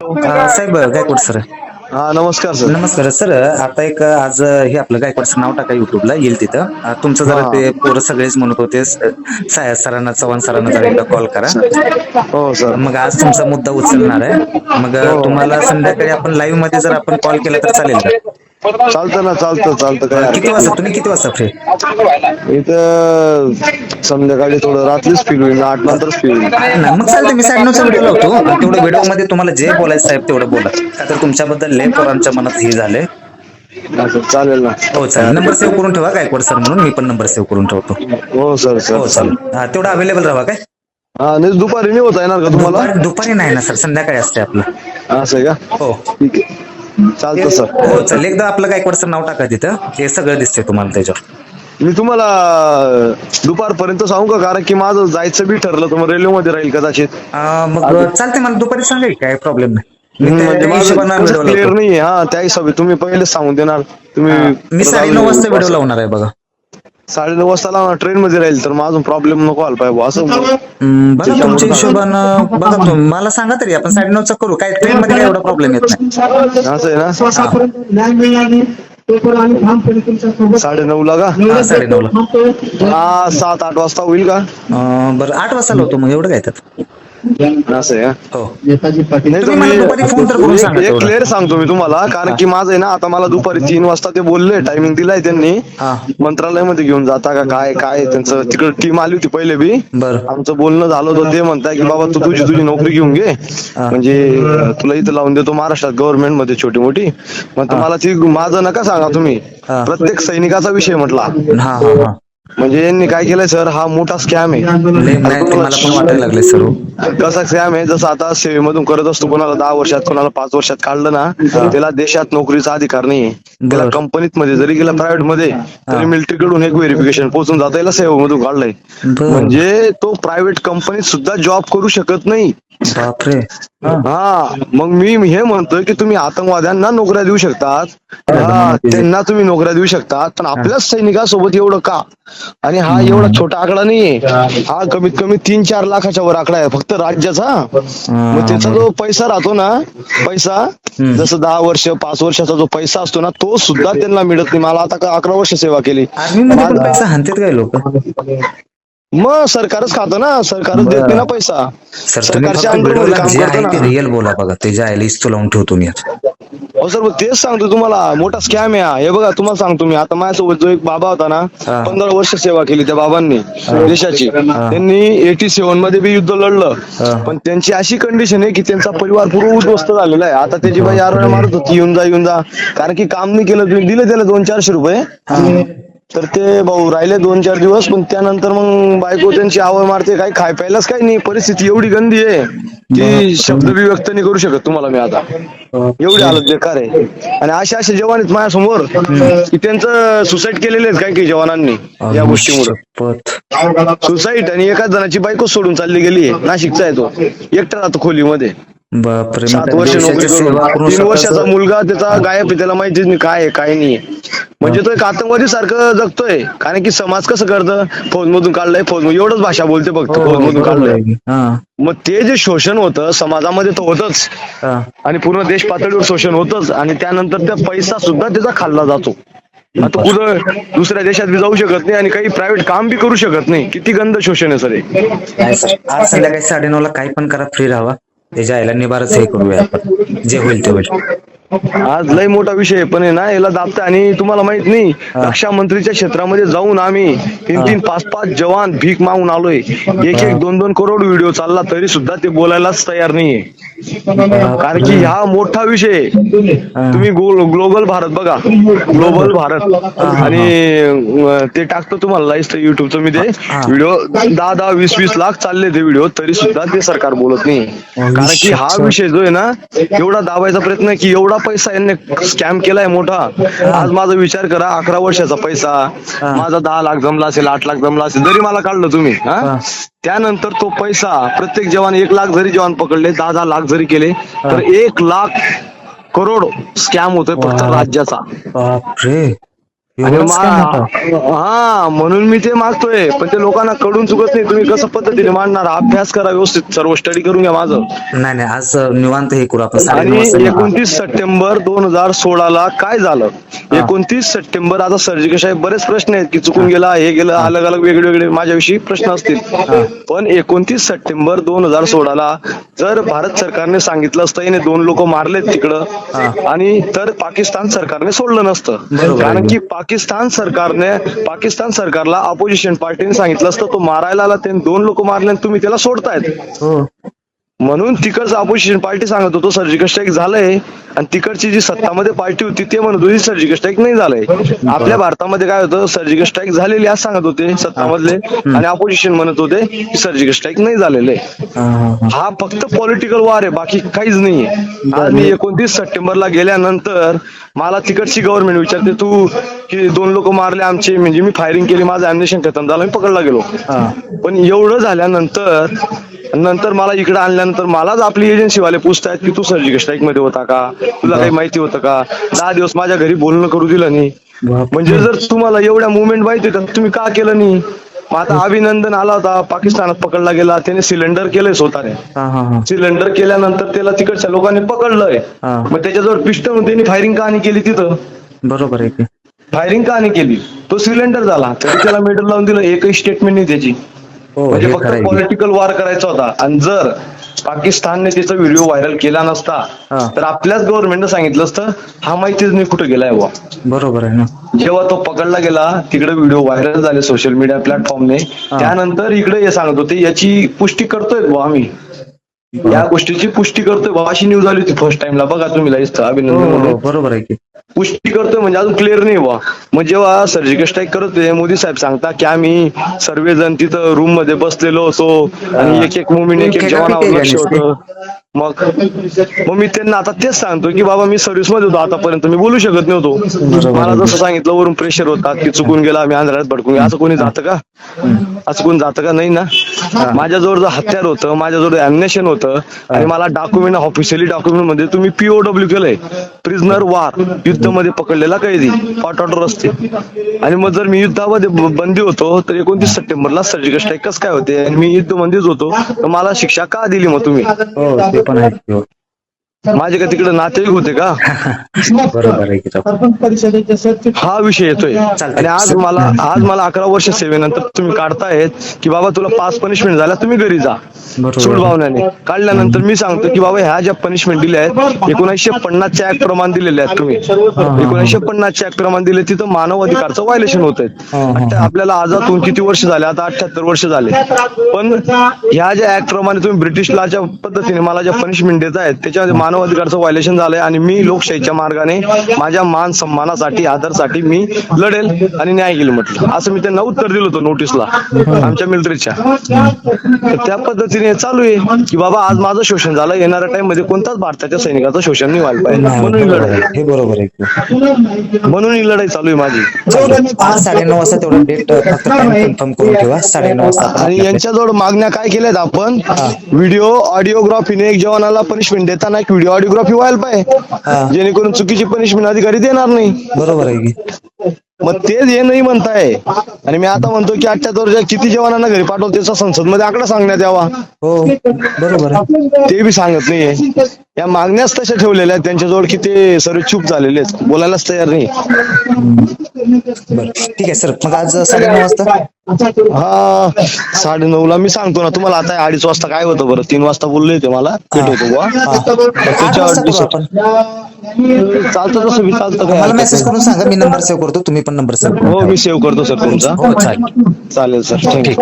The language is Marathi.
साहेब गायकवाड सर. हा नमस्कार सर. नमस्कार सर. आता एक आज हे आपलं गायकवाडचं नाव टाका युट्यूबला येईल तिथं. तुमचं जरा. ते पोरं सगळेच म्हणत होते साया सरांना चव्हाण सरांना जरा एकदा कॉल करा. हो सर. मग आज तुमचा मुद्दा उचलणार आहे. मग हो. तुम्हाला संध्याकाळी आपण लाईव्हमध्ये जर आपण कॉल केला तर चालेल का? चालतं ना चालतं चालतं किती वाजता? तुम्ही किती वाजता फ्री. इथं संध्याकाळी थोडं रात्रीच फील होईल आठ नंतरच फील होईल. नाही मग चालतं मी साडेनऊचा व्हिडिओ लावतो तेवढं व्हिडिओमध्ये तुम्हाला जे बोलायचं साहेब तेवढं बोला. का तर तुमच्याबद्दल लय पोरांच्या मनात हे झालंय. सर चालेल ना. हो चालेल. नंबर सेव्ह करून ठेवा गायकवाड सर म्हणून. मी पण नंबर सेव्ह करून ठेवतो. हो सर हो चालेल. हा तेवढं अवेलेबल राहा काय? हा नाही दुपारी नाही होता येणार का तुम्हाला? दुपारी दुपारी नाही ना सर. संध्याकाळी असते आपलं. असं आहे का? हो. ठीक आहे. चालतं सर. हो चालेल एकदा आपलं गायकवाडचं नाव टाका तिथं. हे सगळं दिसते तुम्हाला त्याच्यावर. मी तुम्हाला दुपारपर्यंत सांगू का? कारण की माझं जायचं बी ठरलं तर मग रेल्वेमध्ये राहील कदाचित. मग चालते मला दुपारी सांगा की, काय प्रॉब्लेम नाही. मी त्या- म्हणजे त्या हिशोबानं माझं व्हिडिओ क्लिअर लावतो. नाही हा त्या हिशोबी तुम्ही पहिले सांगून देणार. तुम्ही मी साडेनऊ वाजता व्हिडिओ लावणार आहे बघा. साडेनऊ वाजता लावणार ट्रेन मध्ये राहील तर माझून प्रॉब्लेम नको आला पाहिजे असं हम्म, बघा तुमच्या हिशोबानं बघा तुम्ही मला सांगा तरी आपण साडेनऊचा करू काय ट्रेन मध्ये काय एवढा प्रॉब्लेम येत नाही. असं आहे ना? साडे नऊ ला का? हा, साडेनऊला. हा सात आठ वाजता होईल का? अं, बरं आठ वाजता लावतो मग एवढं काय त्यात? असं आहे. का हो. नेताजी पाटील. नाही तुम्ही मला दुपारी फोन तर करून सांगा तेवढं. क्लिअर सांगतो मी तुम्हाला कारण की माझं आहे ना आता मला दुपारी तीन वाजता ते बोलले टायमिंग दिलाय त्यांनी. हा. मंत्रालयामध्ये घेऊन जाता का काय काय त्यांचं तिकडे टीम आली होती पहिले बी. बरं. आमचं बोलणं झालं होतं ते म्हणताय की बाबा तू तुझी तुझी नोकरी घेऊन घे. म्हणजे अं, तुला इथं लावून देतो महाराष्ट्रात गव्हर्नमेंटमध्ये छोटी मोठी. मग तुम्हाला ती माझं नका सांगा तुम्ही. हा. प्रत्येक सैनिकाचा विषय म्हटला. हा हा हा. म्हणजे यांनी काय केलंय सर? हा मोठा स्कॅम आहे. लय नाही ते मला पण वाटायला लागले सर. कसा स्कॅम आहे? जसं आता सेवेमधून करत असतो कोणाला दहा वर्षात कोणाला पाच वर्षात काढलं ना त्याला देशात नोकरीचा अधिकार नाहीये. त्याला बरं. कंपनीत मध्ये जरी गेला प्रायव्हेटमध्ये तरी मिलिटरी कडून एक व्हेरिफिकेशन पोहोचून जाता याला सेवेमधून काढलंय. बरं. म्हणजे तो प्रायव्हेट कंपनीत सुद्धा जॉब करू शकत नाही. बापरे. हा. हा मग मी हे म्हणतोय की तुम्ही आतंकवाद्यांना नोकऱ्या देऊ शकतात. हा, त्यांना तुम्ही नोकऱ्या देऊ शकतात. पण आपल्याच सैनिकासोबत एवढं का? आणि हा एवढा छोटा आकडा नाहीये. हा. कमीत कमी तीन चार लाखाच्या वर आकडा आहे फक्त राज्याचा. मग त्याचा जो पैसा राहतो ना पैसा जसं दहा वर्ष पाच वर्षाचा जो पैसा असतो ना तो सुद्धा त्यांना मिळत नाही. मला आता अकरा वर्ष सेवा केली. आर्मी मध्ये पण पैसा हाणतात काय लोक? मग सरकारच खातं ना सरकारच देत नाही ना पैसा. सर तुम्ही सरकारच्या फक्त अंडरमध्ये व्हिडिओला काम जे आहे करतं ते ना रिअल बोला बघा ते जे आहे लिस्ट लावून ठेवतो मी आता. हो सर मग तेच सांगतो तुम्हाला मोठा स्कॅम आहे हा. हे बघा तुम्हाला सांगतो मी. आता माझ्यासोबत जो एक बाबा होता ना हा. पंधरा वर्ष सेवा केली त्या बाबांनी देशाची. त्यांनी एटी सेव्हनमध्ये बी युद्ध हा. लढलं पण त्यांची अशी कंडिशन आहे की त्यांचा परिवार पूर्ण उद्ध्वस्त झालेला आहे. आता त्याची बाई आरोग्य मारत होती येऊन जा येऊन जा. कारण की काम नाही केलं तुम्ही दिले त्याला दोन चारशे रुपये. तर ते भाऊ राहिले दोन चार दिवस पण त्यानंतर मग बायको त्यांची आवड मारते काही खाय प्यायलाच काही नाही. परिस्थिती एवढी गंदी आहे की शब्द बी व्यक्त नाही करू शकत तुम्हाला मी आता. एवढी हालत बेकार आहे. आणि असे असे जवान आहेत माझ्यासमोर की त्यांचं सुसाईड केलेले आहेत काही काही जवानांनी या गोष्टीमुळे. सुसाईड आणि एकाच जणाची बायको सोडून चालली गेली नाशिकचा आहे तो. एकटा राहतो खोलीमध्ये. बापरे मग सात त्या वर्ष देशाची नोकरी सेवा तीन वर्षाचा मुलगा त्याचा गायब आहे त्याला माहितीच नाही काय आहे काय नाही म्हणजे तो एक आतंकवादी सारखं जगतोय. कारण की समाज कसं करतं? फौज मधून काढलंय फौज एवढंच भाषा बोलते फक्त हो, फौज मधून बरोबर काढलंय. आहे की. हा, मग ते जे शोषण होतं समाजामध्ये तर होतच. हा. आणि पूर्ण देश पातळीवर शोषण होतच. आणि त्यानंतर त्या पैसा सुद्धा त्याचा खाल्ला जातो. आता कुठं दुसऱ्या देशात बी जाऊ शकत नाही आणि काही प्रायव्हेट काम बी करू शकत नाही. किती गंद शोषण आहे सर हे. नाही सर. आज संध्याकाळी साडेनऊ ला काही पण करा फ्री राहा. त्याच्या आईला निवारच हे करूया आपण. जे होईल ते होईल. आज लय मोठा विषय आहे, पण आहे ना याला दाबता आणि तुम्हाला माहीत नाही रक्षा मंत्रीच्या क्षेत्रामध्ये जाऊन आम्ही तीन तीन पाच पाच जवान भीक मागून आलोय. एक एक दोन दोन करोड व्हिडिओ चालला तरी सुद्धा ते बोलायलाच तयार नाहीये. कारण की हा मोठा विषय आहे. तुम्ही ग्लोबल भारत बघा. ग्लोबल भारत. आणि ते टाकतो तुम्हाला लाईव्ह युट्यूबचं मी ते. व्हिडिओ दहा दहा वीस वीस लाख चालले ते व्हिडिओ. तरी सुद्धा ते सरकार बोलत नाही. कारण की हा विषय जो आहे ना एवढा दाबायचा प्रयत्न आहे की एवढा पैसा यांनी स्कॅम केलाय मोठा. आज माझा विचार करा अकरा वर्षाचा पैसा. माझा दहा लाख जमला असेल आठ लाख जमला असेल जरी मला काढलं तुम्ही हा? त्यानंतर तो पैसा प्रत्येक जवान एक लाख जरी जवान पकडले दहा दहा लाख जरी केले तर एक लाख करोड स्कॅम होतोय फक्त राज्याचा. बापरे. आणि एवढंच काय मोठं? मा- हा म्हणून मी ते मागतोय. पण ते लोकांना कडून चुकत नाही. तुम्ही कसं पद्धतीने मांडणार? अभ्यास करा व्यवस्थित. सर्व स्टडी करून घ्या माझं. नाही नाही आज निवांत हे करू आपण. आणि. एकोणतीस सप्टेंबर दोन हजार सोळाला काय झालं? एकोणतीस सप्टेंबर आता सर्जिकल साहेब बरेच प्रश्न आहेत की चुकून गेला हे गेलं अलग अलग वेगळे वेगळे माझ्याविषयी प्रश्न असतील. पण एकोणतीस सप्टेंबर दोन हजार सोळाला जर भारत सरकारने सांगितलं असतं याने दोन लोक मारलेत तिकडं आणि तर पाकिस्तान सरकारने सोडलं नसतं. बरोबर आहे. कारण की पाकिस्तान सरकारने पाकिस्तान सरकारला ऑपोजिशन पार्टीने सांगितलं असतं तो मारायला आला त्याने दोन लोक मारले आणि तुम्ही त्याला सोडतायत. हो. म्हणून तिकडचं ऑपोजिशन पार्टी सांगत होतो सर्जिकल स्ट्राईक झालंय. आणि तिकडची जी सत्तामध्ये पार्टी होती ते म्हणत होती सर्जिकल स्ट्राईक नाही झालंय. आपल्या भारतामध्ये काय होतं सर्जिकल स्ट्राईक झालेली असं सांगत होते सत्तामधले. आणि ऑपोजिशन म्हणत होते की सर्जिकल स्ट्राईक नाही झालेलं. हा, फक्त पॉलिटिकल वार आहे बाकी काहीच नाहीये. आज मी एकोणतीस सप्टेंबरला गेल्यानंतर मला तिकडची गव्हर्नमेंट विचारते तू की दोन लोक मारले आमचे म्हणजे मी फायरिंग केली माझं अॅम्युनेशन खतम झालं मी पकडला गेलो. पण एवढं झाल्यानंतर नंतर मला इकडे आणल्यानंतर मलाच आपली एजन्सी वाले पूछतायत की तू सर्जिकल स्ट्राईकमध्ये होता का? तुला काही माहिती होतं का? दहा दिवस माझ्या घरी बोलणं करू दिलं नाही. म्हणजे जर तुम्हाला एवढ्या मुवमेंट माहिती तर तुम्ही का केलं नाही? मग आता अभिनंदन आला होता पाकिस्तानात पकडला गेला त्याने सिलेंडर केलंय स्वतःने. हा हा हा. सिलेंडर केल्यानंतर त्याला तिकडच्या लोकांनी पकडलंय. मग त्याच्याजवळ पिस्टन त्यांनी फायरिंग कहाणी केली तिथं. बरोबर आहे की. फायरिंग कहाणी केली. तो सिलेंडर झाला. तरी त्याला मेडल लावून दिलं एकही स्टेटमेंट नाही त्याची. हो म्हणजे फक्त की. पॉलिटिकल वार करायचा होता. आणि जर पाकिस्तानने त्याचा व्हिडिओ व्हायरल केला नसता हा. तर आपल्याच गव्हर्नमेंटनं सांगितलं असतं हा माहितीच नाही कुठे गेलाय बुवा. बरोबर आहे ना. जेव्हा तो पकडला गेला तिकडे व्हिडिओ व्हायरल झाले सोशल मीडिया प्लॅटफॉर्मने त्यानंतर इकडे हे सांगत होते याची पुष्टी करतोय बुवा आम्ही. या गोष्टीची पुष्टी करतोय. बुवा अशी न्यूज आली होती फर्स्ट टाइमला बघा तुम्ही लाईस्ट अभिनंदन हो, म्हणून. हो बरोबर आहे की. पुष्टी करतोय म्हणजे अजून क्लिअर नाही बुवा. मग जेव्हा सर्जिकल स्ट्राईक करत होते मोदी साहेब सांगता की आम्ही सर्वजण तिथं रूममध्ये बसलेलो होतो आणि एक एक मुवमेंट एक एक जवानावर लक्ष होतं. मग मग मी त्यांना आता तेच सांगतो की बाबा मी सर्व्हिसमध्ये होतो. आतापर्यंत मी बोलू शकत नव्हतो. मला जसं सांगितलं वरून प्रेशर होता. की चुकून गेला मी आंध्रात भडकून गेला. असं कोणी जातं का? असं कोणी जातं का? नाही ना. माझ्याजवळ जर हत्यार होतं माझ्याजवळ अॅम्युनेशन होतं. आणि मला डॉक्युमेंट ऑफिशियली डॉक्युमेंटमध्ये तुम्ही पीओडब्ल्यू केलंय. प्रिझनर वार युद्धामध्ये पकडलेला कैदी हॉट ऑर्डर असते. आणि मग जर मी युद्धामध्ये बंदी होतो तर एकोणतीस सप्टेंबरला सर्जिकल स्ट्राईक कसं काय होते? आणि मी युद्धबंदीच होतो तर मला शिक्षा का दिली मग तुम्ही? हो. माझे का तिकडे नातेवाईक होते का? बरोबर आहे की राव. हा विषय येतोय. चालतंय. आणि आज मला आज मला अकरा वर्ष सेवेनंतर तुम्ही काढतायत की बाबा तुला पाच पनिशमेंट झाल्या तुम्ही घरी जा. बरोबर. सूड भावनाने. काढल्यानंतर मी सांगतो की बाबा ह्या ज्या पनिशमेंट दिल्या आहेत एकोणीसशे पन्नासच्या ऍक्ट प्रमाण दिलेले आहेत तुम्ही. एकोणीसशे पन्नासच्या ऍक्ट प्रमाण दिले तिथं मानव अधिकारचं व्हायलेशन होत हा, हा. आहे आपल्याला आजातून किती वर्ष झाले? आता अठ्याहत्तर वर्ष झाले. पण ह्या ज्या ऍक्ट प्रमाणे तुम्ही ब्रिटिश लॉच्या पद्धतीने मला ज्या पनिशमेंट देत आहेत त्याच्यामध्ये मानव अधिकारचं व्हायलेशन झालंय आणि मी लोकशाहीच्या मार्गाने माझ्या मान सन्मानासाठी आदरसाठी मी लढेल आणि न्याय घेईल म्हटलं. असं मी त्यांना उत्तर दिलं होतं नोटीसला आमच्या मिलिटरीच्या तर त्या पद्धतीने चालू आहे की बाबा आज माझं शोषण झालं येणाऱ्या टाइममध्ये कोणताच भारताच्या सैनिकाचं शोषण नाही व्हायला पाहिजे. म्हणून ही बरोबर लढाई आहे. हे बरोबर आहे म्हणून ही लढाई चालू आहे माझी. आज साडेनऊ वाजता तेवढं डेट फक्त टाइम कन्फर्म करून ठेवा. साडेनऊ वाजता आपण आणि यांच्याजवळ मागण्या काय केल्यात आपण? व्हिडिओ ऑडिओग्राफीने एक जवानाला पनिशमेंट देताना एक व्हिडिओ ऑडिओग्राफी व्हायला. पाहिजे. जेणेकरून चुकीची पनिशमेंट अधिकारी देणार नाही. बरोबर आहे की. मग तेच हे नाही म्हणताय. आणि मी आता म्हणतो की अठ्याहत्तर किती जवानांना घरी पाठवलं त्याचा संसदमध्ये आकडा सांगण्यात यावा. हो बरोबर ते बी सांगत नाहीये. या मागण्याच तशा ठेवलेल्या आहेत त्यांच्याजवळ की ते सर्व चूक झालेले आहेत. बोलायलाच तयार नाही ठीक आहे सर. मग आज साडेनऊ वाजता. हा साडे ला मी सांगतो ना तुम्हाला आता अडीच वाजता काय होतं बरं? तीन वाजता बोलले ते मला भेट होतो बुवा. चालतं तसं मी चालतं मला काय मेसेज करून सांगा मी नंबर सेव्ह करतो तुम्ही पण नंबर सेव्ह हो मी सेव्ह करतो सर तुमचा. हो चालेल. चालेल सर थँक्यू